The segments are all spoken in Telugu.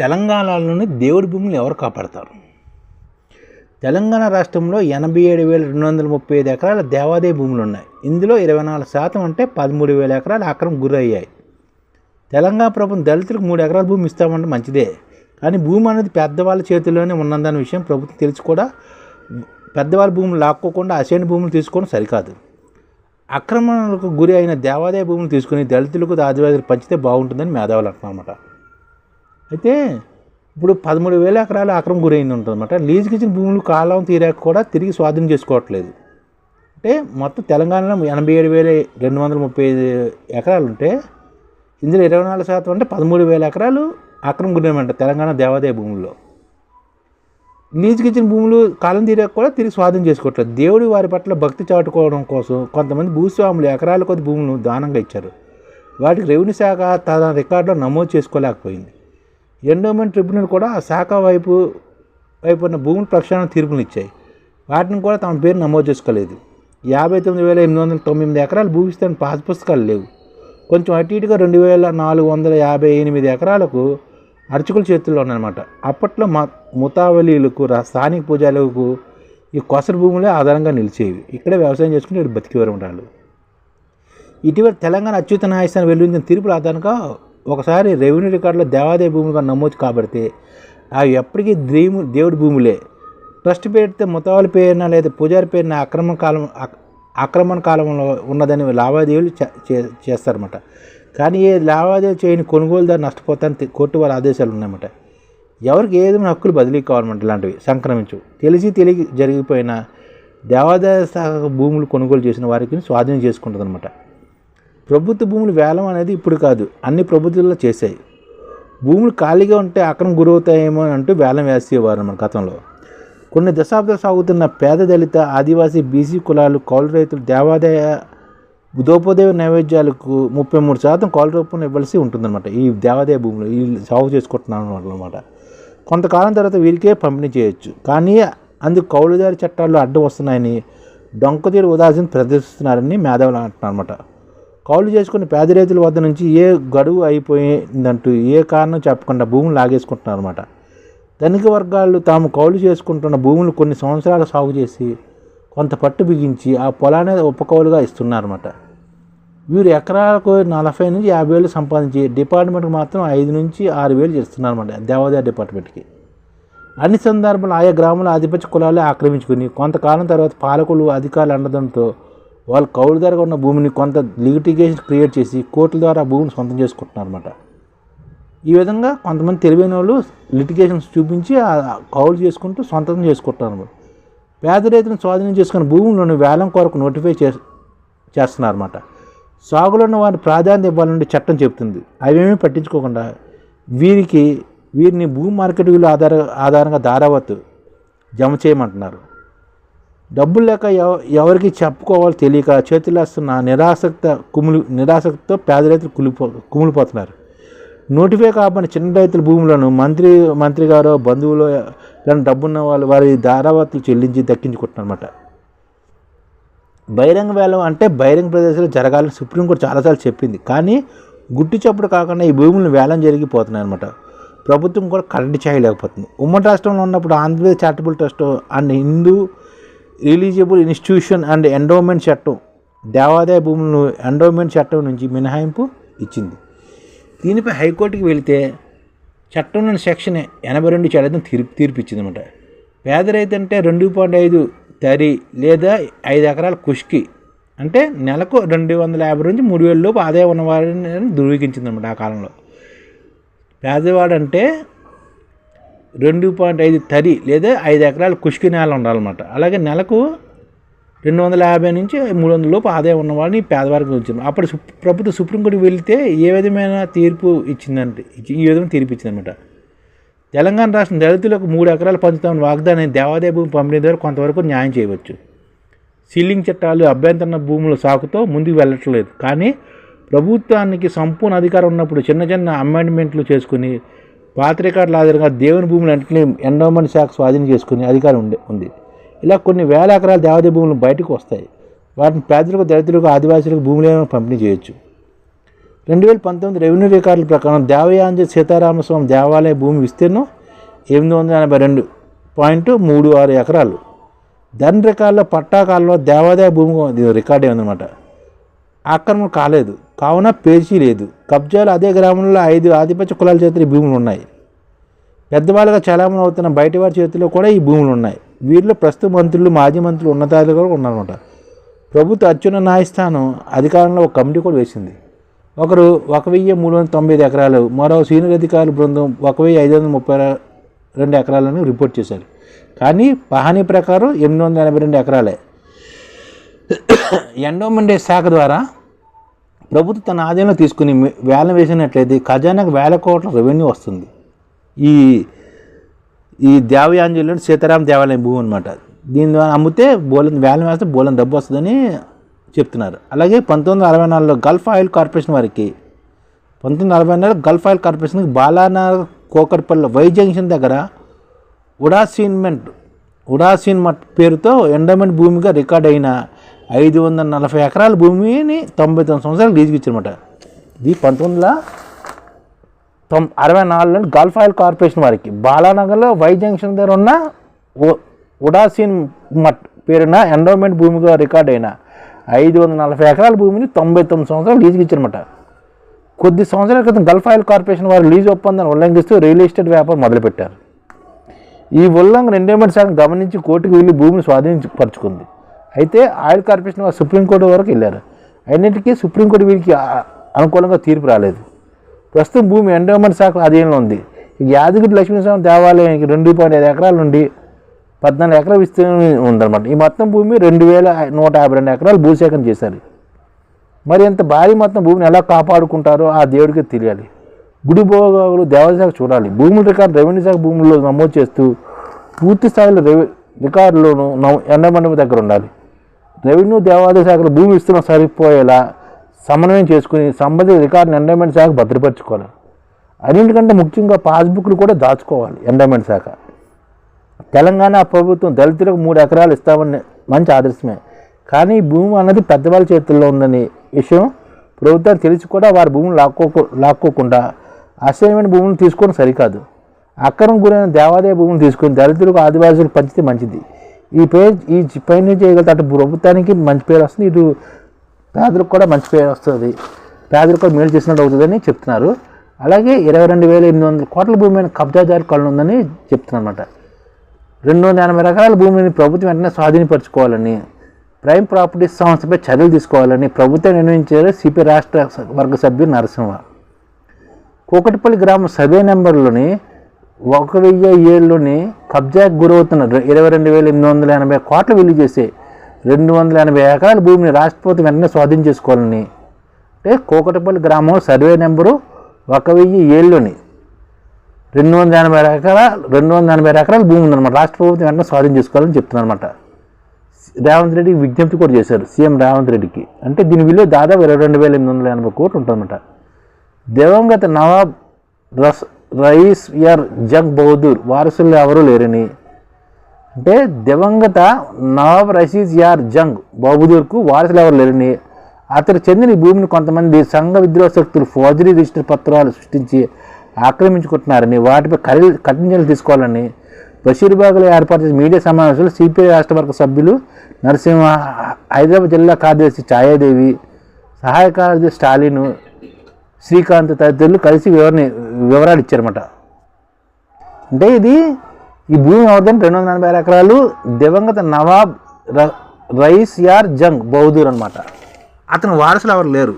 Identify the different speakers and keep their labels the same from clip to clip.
Speaker 1: తెలంగాణలోని దేవుడి భూములు ఎవరు కాపాడతారు? తెలంగాణ రాష్ట్రంలో ఎనభై ఏడు వేల రెండు వందల ముప్పై ఐదు ఎకరాల దేవాదాయ భూములు ఉన్నాయి. ఇందులో ఇరవై నాలుగు శాతం అంటే పదమూడు వేల ఎకరాలు అక్రమం గురయ్యాయి. తెలంగాణ ప్రభుత్వం దళితులకు మూడు ఎకరాల భూమి ఇస్తామంటే మంచిదే. కానీ భూమి అనేది పెద్దవాళ్ళ చేతుల్లోనే ఉన్నదన్న విషయం ప్రభుత్వం తెలిసి కూడా పెద్దవాళ్ళ భూములు లాక్కోకుండా అసేని భూములు తీసుకోవడం సరికాదు. అక్రమణలకు గురి అయిన దేవాదాయ భూములు తీసుకుని దళితులకు ఆదివాసులు పంచితే బాగుంటుందని మేధావులు అంటున్నారన్నమాట అయితే ఇప్పుడు పదమూడు వేల ఎకరాలు అక్రమం గురైంది ఉంటుందన్నమాట లీజుకి ఇచ్చిన భూములు కాలం తీరాక కూడా తిరిగి స్వాధీనం చేసుకోవట్లేదు. అంటే మొత్తం తెలంగాణలో ఎనభై ఏడు వేల రెండు వందల ముప్పై ఐదు ఎకరాలు ఉంటే ఇందులో ఇరవై నాలుగు శాతం అంటే పదమూడు వేల ఎకరాలు అక్రమం గురైనమాట తెలంగాణ దేవాదాయ భూముల్లో. లీజుకి ఇచ్చిన భూములు కాలం తీరాక కూడా తిరిగి స్వాధీనం చేసుకోవట్లేదు. దేవుడి వారి పట్ల భక్తి చాటుకోవడం కోసం కొంతమంది భూస్వాములు ఎకరాల కొద్ది భూములను దానంగా ఇచ్చారు. వాటికి రెవెన్యూ శాఖ తన రికార్డులో నమోదు చేసుకోలేకపోయింది. ఎండోమెంట్ ట్రిబ్యునల్ కూడా శాఖ వైపు వైపు ఉన్న భూముల ప్రక్షాళన తీర్పులు ఇచ్చాయి. వాటిని కూడా తమ పేరు నమోదు చేసుకోలేదు. యాభై తొమ్మిది వేల ఎనిమిది వందల తొమ్మిది ఎకరాలు భూ పాస్ పుస్తకాలు లేవు. కొంచెం అటు ఇటుగా రెండు వేల నాలుగు వందల యాభై ఎనిమిది ఎకరాలకు అర్చకుల చేతుల్లో ఉన్నాయన్నమాట అప్పట్లో మ ముతావలీలకు స్థానిక పూజలకు ఈ కొసరు భూములే ఆధారంగా నిలిచేవి. ఇక్కడే వ్యవసాయం చేసుకుని ఇక్కడ ఉంటారు ఇటీవల తెలంగాణ అత్యుత న్యాయస్థానం వెలువరించిన తీర్పుల ఆధారంగా ఒకసారి రెవెన్యూ రికార్డులో దేవాదేవి భూములుగా నమోదు కాబడితే అవి ఎప్పటికీ దేవు దేవుడి భూములే. ట్రస్ట్ పెడితే ముతవాల పేరున లేదా పూజారి పేరున అక్రమణ కాలం ఆక్రమణ కాలంలో ఉన్నదని లావాదేవీలు చే- చే- చేస్తారన్నమాట. కానీ ఏ లావాదేవీ చేయని కొనుగోలుదారు నష్టపోతారని కోర్టు వారి ఆదేశాలు ఉన్నాయన్నమాట. ఎవరికి ఏదైనా హక్కులు బదిలీ కావాలన్నమాట ఇలాంటివి సంక్రమించు. తెలిసి తెలియ జరిగిపోయిన దేవాదాయ శాఖ భూములు కొనుగోలు చేసిన వారికి స్వాధీనం చేసుకుంటుంది ప్రభుత్వ భూములు వేలం అనేది ఇప్పుడు కాదు అన్ని ప్రభుత్వాల్లో చేశాయి. భూములు ఖాళీగా ఉంటే అక్రమం గురవుతాయేమో అని అంటూ వేలం వేసేవారు మన గతంలో. కొన్ని దశాబ్దాలు సాగుతున్న పేద దళిత ఆదివాసీ బీసీ కులాలు కౌలు రైతులు దేవాదాయ దోపదేవ నైవేద్యాలకు ముప్పై మూడు శాతం కౌలు రూపంలో ఇవ్వాల్సి ఉంటుందన్నమాట. ఈ దేవాదాయ భూములు ఈ సాగు చేసుకుంటున్నాను అనమాట కొంతకాలం తర్వాత వీరికే పంపిణీ చేయొచ్చు. కానీ అందుకు కౌలుదారి చట్టాల్లో అడ్డం వస్తున్నాయని డొంకతీరు ఉదాసీని ప్రదర్శిస్తున్నారని మేధావులు అంటున్నారు అనమాట కౌలు చేసుకుని పేదరైతుల వద్ద నుంచి ఏ గడువు అయిపోయిందంటూ ఏ కారణం చెప్పకుండా భూములు లాగేసుకుంటున్నారు అనమాట ధనిక వర్గాలు తాము కౌలు చేసుకుంటున్న భూములు కొన్ని సంవత్సరాలు సాగు చేసి కొంత పట్టు బిగించి ఆ పొలాన్ని ఉపకౌలుగా ఇస్తున్నారన్నమాట. వీరు ఎకరాలకు నలభై నుంచి యాభై వేలు సంపాదించి డిపార్ట్మెంట్కి మాత్రం ఐదు నుంచి ఆరు వేలు చేస్తున్నారన్నమాట దేవాదాయ డిపార్ట్మెంట్కి. అన్ని సందర్భాలు ఆయా గ్రామాల ఆధిపత్య కులాలే ఆక్రమించుకుని కొంతకాలం తర్వాత పాలకులు అధికారులు అండడంతో వాళ్ళు కౌలు కౌలుదారుగా ఉన్న భూమిని కొంత లిటిగేషన్ క్రియేట్ చేసి కోర్టుల ద్వారా భూమిని సొంతం చేసుకుంటున్నారు అనమాట ఈ విధంగా కొంతమంది తెలివైన వాళ్ళు లిటిగేషన్స్ చూపించి ఆ కౌలు చేసుకుంటూ సొంతం చేసుకుంటున్నారు. అనమాట పేద రైతులను స్వాధీనం చేసుకున్న భూములను వేలం కొరకు నోటిఫై చే చేస్తున్నారన్నమాట. సాగులో ఉన్న వారిని ప్రాధాన్యత ఇవ్వాలని చట్టం చెబుతుంది. అవేమీ పట్టించుకోకుండా వీరికి వీరిని భూమి మార్కెట్ విలువ ఆధార ఆధారంగా దారావత్తు జమ చేయమంటున్నారు. డబ్బులు లేక ఎవ ఎవరికి చెప్పుకోవాలో తెలియక చేతులేస్తున్న నిరాసక్త కుములు నిరాసక్తితో పేద రైతులు కులిపో కుమిలిపోతున్నారు. నోటిఫై కాబట్టి చిన్న రైతుల భూములను మంత్రి మంత్రి గారో బంధువులు కానీ డబ్బున్న వాళ్ళు వారి ధారావతులు చెల్లించి దక్కించుకుంటున్నారన్నమాట. బహిరంగ వేలం అంటే బహిరంగ ప్రదేశాలు జరగాలని సుప్రీంకోర్టు చాలాసార్లు చెప్పింది. కానీ గుట్టు చప్పుడు కాకుండా ఈ భూములను వేలం జరిగిపోతున్నాయి అనమాట ప్రభుత్వం కూడా కరెంట్ చేయలేకపోతుంది ఉమ్మడి రాష్ట్రంలో ఉన్నప్పుడు Andhra Pradesh charitable trust and Hindu religious institution and endowment చట్టం దేవాదాయ భూములను ఎండోమెంట్ చట్టం నుంచి మినహాయింపు ఇచ్చింది. దీనిపై హైకోర్టుకి వెళితే చట్టంలోని సెక్షన్ ఎనభై రెండు చట్టం తీర్పు తీర్పు ఇచ్చిందన్నమాట పేద రైతు అంటే రెండు పాయింట్ ఐదు తరి లేదా ఐదు ఎకరాల కుష్కి అంటే నెలకు రెండు వందల యాభై నుంచి మూడు వేల లోపు ఆదాయం ఉన్నవారిని ధృవీకరించిందన్నమాట ఆ కాలంలో. పేదవాడంటే రెండు పాయింట్ ఐదు తరి లేదా ఐదు ఎకరాల కుష్కి నేల ఉండాలన్నమాట. అలాగే నెలకు రెండు వందల యాభై నుంచి మూడు వందల లోపు ఆదాయం ఉన్న వాళ్ళని పేదవారికి ఉంచారు అప్పుడు ప్రభుత్వ ప్రభుత్వం సుప్రీంకోర్టుకి వెళితే ఏ విధమైన తీర్పు ఇచ్చిందంటే ఇచ్చి- ఈ విధంగా తీర్పు ఇచ్చిందనమాట తెలంగాణ రాష్ట్రం దళితులకు మూడు ఎకరాలు పంచుతామని వాగ్దానం దేవాదాయ భూమి పంపిణీ ద్వారా కొంతవరకు న్యాయం చేయవచ్చు. సీలింగ్ చట్టాలు అభ్యంతరణ భూముల సాకుతో ముందుకు వెళ్ళట్లేదు. కానీ ప్రభుత్వానికి సంపూర్ణ అధికారం ఉన్నప్పుడు చిన్న చిన్న అమెండ్మెంట్లు చేసుకుని పాత రికార్డుల ఆధారంగా దేవుని భూములు వెంటనే ఎండోమెంట్ శాఖ స్వాధీనం చేసుకునే అధికారం ఉండే ఉంది. ఇలా కొన్ని వేల ఎకరాల దేవాదాయ భూములు బయటకు వస్తాయి. వాటిని పేదలకు దళితులకు ఆదివాసులకు భూములను పంపిణీ చేయొచ్చు. రెండు వేల పంతొమ్మిది రెవెన్యూ రికార్డుల ప్రకారం దేవయాంజ సీతారామస్వామి దేవాలయ భూమి విస్తీర్ణం ఎనిమిది వందల ఎనభై రెండు పాయింట్ మూడు ఆరు ఎకరాలు. ధన్ రికార్డులో పట్టాకాలలో దేవాదాయ భూమి రికార్డే ఉందన్నమాట ఆక్రమణ కాలేదు. కావున పేచీ లేదు. కబ్జాలు అదే గ్రామంలో ఐదు ఆధిపత్య కులాల చేతులు ఈ భూములు ఉన్నాయి. పెద్దవాళ్ళుగా చలామణి అవుతున్న బయటవారి చేతిలో కూడా ఈ భూములు ఉన్నాయి. వీరిలో ప్రస్తుత మంత్రులు మాజీ మంత్రులు ఉన్నతాధికారులు కూడా ఉన్నారన్నమాట. ప్రభుత్వ అత్యున్న న్యాయస్థానం అధికారంలో ఒక కమిటీ కూడా వేసింది. ఒకరు ఒక వెయ్యి మూడు వందల తొంభై ఐదు ఎకరాలు మరో సీనియర్ అధికారుల బృందం ఒక వెయ్యి ఐదు వందల ముప్పై రెండు ఎకరాలను రిపోర్ట్ చేశారు. కానీ పహానీ ప్రకారం ఎనిమిది వందల ఎనభై రెండు ఎకరాలే. ఎండోమండే శాఖ ద్వారా ప్రభుత్వం తన ఆదాయంలో తీసుకుని వేలం వేసినట్లయితే ఖజానాకు వేల కోట్ల రెవెన్యూ వస్తుంది. ఈ ఈ దేవయాంజలిలో సీతారాం దేవాలయం భూమి అనమాట దీని ద్వారా అమ్మితే బోలం వేలం వేస్తే బోలం డబ్బు వస్తుందని చెప్తున్నారు. అలాగే పంతొమ్మిది వందల అరవై నాలుగులో గల్ఫ్ ఆయిల్ కార్పొరేషన్ వారికి పంతొమ్మిది వందల అరవై నాలుగు గల్ఫ్ ఆయిల్ కార్పొరేషన్కి బాలానగర్ కోకర్పల్లి వై జంక్షన్ దగ్గర ఉడాసీన్మెంట్ ఉడాసీన్ మట్ పేరుతో ఎండోమెంట్ భూమిగా రికార్డ్ అయిన ఐదు వందల నలభై ఎకరాల భూమిని తొంభై తొమ్మిది సంవత్సరాలు లీజుకి ఇచ్చారన్నమాట. ఇది పంతొమ్మిది వందల తొం అరవై నాలుగులో గల్ఫ్ ఆయిల్ కార్పొరేషన్ వారికి. బాలానగర్లో వై జంక్షన్ దగ్గర ఉన్న ఉడాసీన్ మట్ పేరున ఎండోమెంట్ భూమిగా రికార్డ్ అయిన ఐదు వందల నలభై ఎకరాల భూమిని తొంభై తొమ్మిది సంవత్సరాలు లీజుకి ఇచ్చారన్నమాట. కొద్ది సంవత్సరాల క్రితం గల్ఫ్ ఆయిల్ కార్పొరేషన్ వారు లీజు ఒప్పందాన్ని ఉల్లంఘిస్తూ రియల్ ఎస్టేట్ వ్యాపారం మొదలుపెట్టారు. ఈ ఉల్లంఘన ఎండోమెంట్ శాఖ గమనించి కోర్టుకు వెళ్ళి భూమిని స్వాధీనపరుచుకుంది. అయితే ఆయిల్ కార్పొరేషన్ సుప్రీంకోర్టు వరకు వెళ్ళారు. అయినటికీ సుప్రీంకోర్టు వీరికి అనుకూలంగా తీర్పు రాలేదు. ప్రస్తుతం భూమి ఎండోమెంట్ శాఖ అధీనంలో ఉంది. ఈ యాదగిరి లక్ష్మీస్వామి దేవాలయానికి రెండు పాయింట్ ఐదు ఎకరాల నుండి పద్నాలుగు ఎకరాల విస్తీర్ణం ఉందన్నమాట. ఈ మొత్తం భూమి రెండు వేల నూట యాభై రెండు ఎకరాలు భూసేకరణ చేశారు. మరి ఇంత భారీ మొత్తం భూమిని ఎలా కాపాడుకుంటారో ఆ దేవుడికి తెలియాలి. గుడి భోగాలు దేవాదాయ శాఖ చూడాలి. భూముల రికార్డు రెవెన్యూ శాఖ భూముల్లో నమోదు చేస్తూ పూర్తి స్థాయిలో రెవె రికార్డులోనూ ఎండమండపం దగ్గర ఉండాలి. రెవెన్యూ దేవాదాయ శాఖలు భూమి విస్తీర్ణం సరిపోయేలా సమన్వయం చేసుకుని సంబంధిత రికార్డుని ఎండోమెంట్ శాఖ భద్రపరచుకోవాలి. అన్నింటికంటే ముఖ్యంగా పాస్బుక్లు కూడా దాచుకోవాలి ఎండోమెంట్ శాఖ. తెలంగాణ ప్రభుత్వం దళితులకు మూడు ఎకరాలు ఇస్తామని మంచి ఆదర్శమే. కానీ భూమి అన్నది పెద్దవాళ్ళ చేతుల్లో ఉందని విషయం ప్రభుత్వం తెలిసి కూడా వారి భూములు లాక్కో లాక్కోకుండా అసైన్మెంట్ భూములు తీసుకోవడం సరికాదు. అక్రమం గురైన దేవాదాయ భూములు తీసుకుని దళితులకు ఆదివాసులకు పంచితే మంచిది. ఈ పేరు ఈ పైన చేయగలిగితే అటు ప్రభుత్వానికి మంచి పేరు వస్తుంది ఇటు పేదలకు కూడా మంచి పేరు వస్తుంది. పేదలకు కూడా మేలు చేసినట్టు అవుతుందని చెప్తున్నారు. అలాగే ఇరవై రెండు వేల ఎనిమిది వందల కోట్ల భూమి మీద కబ్జాదారు కళ్ళు ఉందని చెప్తున్నారన్నమాట రెండు వందల ఎనభై రకాల భూమిని ప్రభుత్వం వెంటనే స్వాధీనపరచుకోవాలని ప్రైమ్ ప్రాపర్టీస్ సంస్థపై చర్యలు తీసుకోవాలని ప్రభుత్వం నిర్ణయించారు సిపి రాష్ట్ర వర్గ సభ్యులు నరసింహ. కూకటిపల్లి గ్రామం సర్వే నెంబర్లోని ఒక వెయ్యి ఏళ్ళలోని కబ్జాకు గురవుతున్న ఇరవై రెండు వేల ఎనిమిది వందల ఎనభై కోట్ల విలువ చేసే రెండు వందల ఎనభై ఎకరాల భూమిని రాష్ట్రపతి వెంటనే స్వాధీనం చేసుకోవాలని. అంటే కోకటపల్లి గ్రామం సర్వే నెంబరు ఒక వెయ్యి ఏళ్ళలోని రెండు వందల ఎనభై ఎకరాల రెండు వందల ఎనభై ఎకరాల భూమి ఉందన్నమాట. రాష్ట్ర ప్రభుత్వం వెంటనే స్వాధీనం చేసుకోవాలని చెప్తున్నారన్నమాట. రేవంత్ రెడ్డికి విజ్ఞప్తి కూడా చేశారు సీఎం రేవంత్ రెడ్డికి. అంటే దీని విలువ దాదాపు ఇరవై రెండు వేల ఎనిమిది వందల ఎనభై కోట్లు ఉంటుందన్నమాట. దివంగత నవాబ్ రస్ రయీస్ యర్ జంగ్ బహదూర్ వారసులు ఎవరూ లేరని. అంటే దివంగత నవాబ్ రషీద్ యార్ జంగ్ బహదూర్కు వారసులు ఎవరు లేరని. అతడు చెందిన భూమిని కొంతమంది సంఘ విద్రోహ శక్తులు ఫోర్జరీ రిజిస్టర్ పత్రాలు సృష్టించి ఆక్రమించుకుంటున్నారని వాటిపై కరి కఠిన చర్యలు తీసుకోవాలని బషీర్బాగ్లో ఏర్పాటు చేసిన మీడియా సమావేశంలో సిపిఐ రాష్ట్ర వర్గ సభ్యులు నరసింహ హైదరాబాద్ జిల్లా కార్యదర్శి ఛాయాదేవి సహాయ కార్యదర్శి స్టాలిన్ శ్రీకాంత్ తదితరులు కలిసి వివరణ వివరాలు ఇచ్చారన్నమాట. అంటే ఇది ఈ భూమి ఎవరిదంటే రెండు వందల ఎనభై ఎకరాలు దివంగత నవాబ్ రైస్ యార్ జంగ్ బౌదూర్ అనమాట అతను వారసులు ఎవరు లేరు.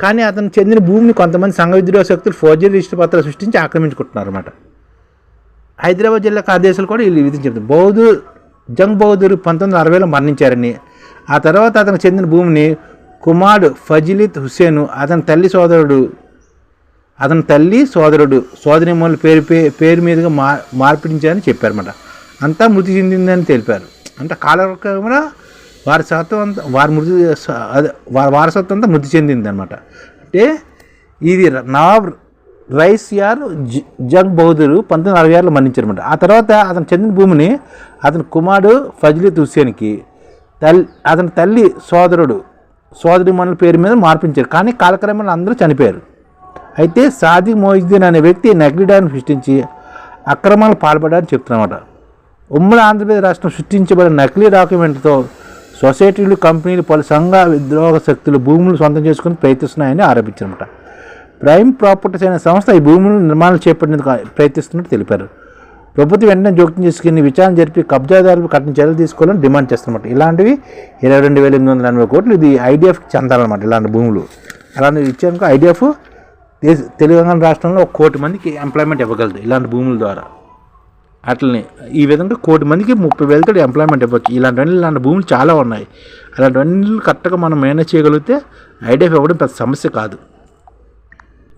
Speaker 1: కానీ అతను చెందిన భూమిని కొంతమంది సంఘ విద్రోహ శక్తులు ఫోర్జరీ రిజిస్టర్ పత్రాలు సృష్టించి ఆక్రమించుకుంటున్నారు అనమాట హైదరాబాద్ జిల్లా ఆదేశాలు కూడా వీళ్ళు విధించారు బౌద్ధూర్ జంగ్ బౌదూర్ పంతొమ్మిది వందల అరవైలో మరణించారని ఆ తర్వాత అతనికి చెందిన భూమిని కుమారుడు ఫజిలిత్ హుసేను అతని తల్లి సోదరుడు అతని తల్లి సోదరుడు సోదరిమూల పేరు పే- పేరు మీదుగా మా మార్పించారని చెప్పారన్నమాట. అంతా మృతి చెందిందని తెలిపారు. అంటే కాలక్రమేణా వారి సత్వం అంతా వారి మృతి అదే వారి వారసత్వం అంతా మృతి చెందింది అనమాట అంటే ఇది నవాబ్ రైస్ యార్ జంగ్ పంతొమ్మిది అరవై ఆరులో మరణించారన్నమాట. ఆ తర్వాత అతను చెందిన భూమిని అతని కుమారుడు ఫజ్లిత్ హుస్సేన్కి తల్లి అతని తల్లి సోదరుడు సోదరి మనుల పేరు మీద మార్పించారు. కానీ కాలక్రమేణా అందరూ చనిపోయారు. అయితే సాదిక్ మొహిద్దీన్ అనే వ్యక్తి నకిలీ సృష్టించి అక్రమాలు పాల్పడారని చెప్తున్నమాట. ఉమ్మడి ఆంధ్రప్రదేశ్ రాష్ట్రం సృష్టించబడిన నకిలీ డాక్యుమెంట్తో సొసైటీలు కంపెనీలు పలు సంఘ విద్రోహ శక్తులు భూములు సొంతం చేసుకుని ప్రయత్నిస్తున్నాయని ఆరోపించారన్నమాట. ప్రైమ్ ప్రాపర్టీస్ అనే సంస్థ ఈ భూములు నిర్మాణం చేపట్టేందుకు ప్రయత్నిస్తున్నట్టు తెలిపారు. ప్రభుత్వం వెంటనే జోక్యం చేసుకుని విచారణ జరిపి కబ్జాదారులు కఠిన చర్యలు తీసుకోవాలని డిమాండ్ చేస్తున్నమాట. ఇలాంటివి ఇరవై రెండు వేల ఎనిమిది వందల ఎనభై కోట్లు ఇది ఐడిఎఫ్కి చెందాలన్నమాట ఇలాంటి భూములు. అలాంటివి ఇచ్చేందుకు ఐడిఎఫ్ దేశ తెలంగాణ రాష్ట్రంలో ఒక కోటి మందికి ఎంప్లాయ్మెంట్ ఇవ్వగలదు ఇలాంటి భూముల ద్వారా. అట్లనే ఈ విధంగా కోటి మందికి ముప్పై వేలతో ఎంప్లాయ్మెంట్ ఇవ్వచ్చు. ఇలాంటివన్నీ ఇలాంటి భూములు చాలా ఉన్నాయి. అలాంటివన్నీ కరెక్ట్గా మనం మేనేజ్ చేయగలిగితే ఐడిఎఫ్ ఇవ్వడం పెద్ద సమస్య కాదు.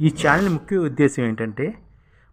Speaker 1: ఈ ఛానల్ ముఖ్య ఉద్దేశం ఏంటంటే